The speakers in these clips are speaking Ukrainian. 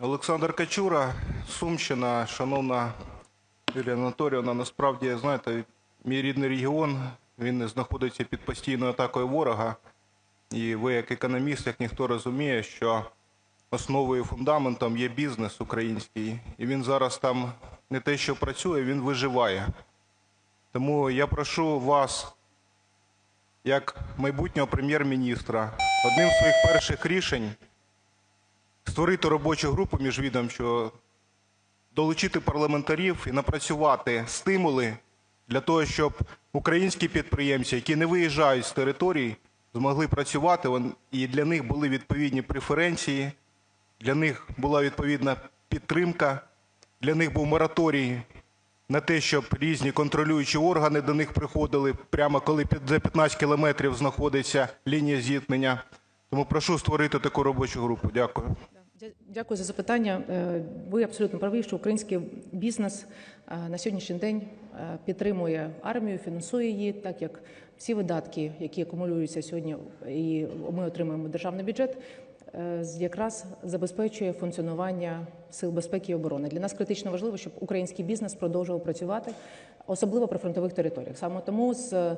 Олександр Качура, Сумщина. Шановна Юлія Анатоліївна, насправді, знаєте, мій рідний регіон, він знаходиться під постійною атакою ворога. І ви, як економіст, як ніхто розуміє, що основою і фундаментом є бізнес український. І він зараз там не те, що працює, він виживає. Тому я прошу вас, як майбутнього прем'єр-міністра, одним з своїх перших рішень створити робочу групу міжвідомчу, долучити парламентарів і напрацювати стимули для того, щоб українські підприємці, які не виїжджають з територій, змогли працювати, і для них були відповідні преференції, для них була відповідна підтримка, для них був мораторій на те, щоб різні контролюючі органи до них приходили прямо коли за 15 кілометрів знаходиться лінія зіткнення. Тому прошу створити таку робочу групу. Дякую. Дя- Дякую за запитання. Е, Ви абсолютно праві, що український бізнес е, на сьогоднішній день е, підтримує армію, фінансує її, так як всі видатки, які акумулюються сьогодні, і ми отримуємо державний бюджет, якраз забезпечує функціонування сил безпеки і оборони. Для нас критично важливо, щоб український бізнес продовжував працювати, особливо при фронтових територіях. Саме тому з е,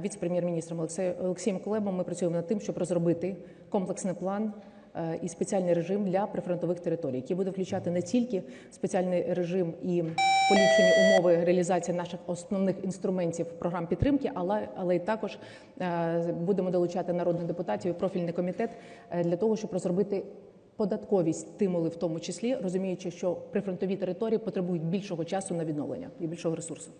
віце-прем'єр-міністром Олексієм Кулебом ми працюємо над тим, щоб розробити комплексний план е, і спеціальний режим для прифронтових територій, який буде включати не тільки спеціальний режим і поліпшені умови реалізації наших основних інструментів програм підтримки, але, але й також е, будемо долучати народних депутатів і профільний комітет е, для того, щоб розробити. Податкові стимули, в тому числі розуміючи, що прифронтові території потребують більшого часу на відновлення і більшого ресурсу.